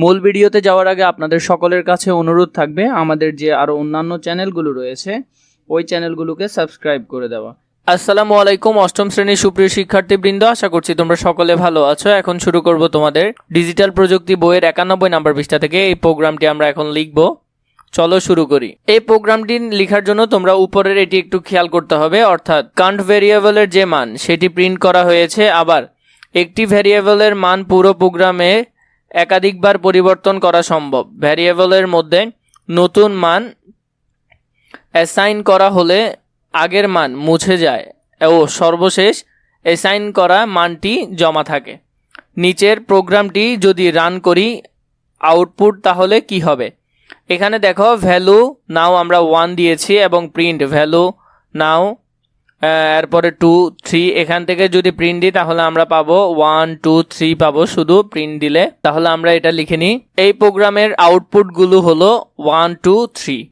মূল ভিডিওতে যাওয়ার আগে আপনাদের সকলের কাছে অনুরোধ থাকবে, আমাদের যে আরও অন্যান্য চ্যানেলগুলো রয়েছে, ওই চ্যানেলগুলোকে সাবস্ক্রাইব করে দেওয়া। আসসালামু আলাইকুম, অষ্টম শ্রেণির সুপ্রিয় শিক্ষার্থীবৃন্দ, আশা করছি তোমরা সকলে ভালো আছো। এখন শুরু করব তোমাদের ডিজিটাল প্রযুক্তি বইয়ের একানব্বই নাম্বার পৃষ্ঠা থেকে। এই প্রোগ্রামটি আমরা এখন লিখব। চলো শুরু করি। এই প্রোগ্রামটি লেখার জন্য তোমরা উপরের এটি একটু খেয়াল করতে হবে, অর্থাৎ কান্ট ভেরিয়েবলের যে মান, সেটি প্রিন্ট করা হয়েছে। আবার একটি ভ্যারিয়েবলের মান পুরো প্রোগ্রামে একাধিকবার পরিবর্তন করা সম্ভব। ভ্যারিয়েবলের মধ্যে নতুন মান অ্যাসাইন করা হলে আগের মান মুছে যায় ও সর্বশেষ অ্যাসাইন করা মানটি জমা থাকে। নিচের প্রোগ্রামটি যদি রান করি আউটপুট তাহলে কি হবে? এখানে দেখো ভ্যালু নাও আমরা ওয়ান দিয়েছি এবং প্রিন্ট ভ্যালু নাও এরপরে টু থ্রি এখান থেকে যদি প্রিন্ট দিই, তাহলে আমরা পাবো ওয়ান টু থ্রি পাবো শুধু প্রিন্ট দিলে। তাহলে আমরা এটা লিখে নিই। এই প্রোগ্রামের আউটপুটগুলো হলো ওয়ান টু থ্রি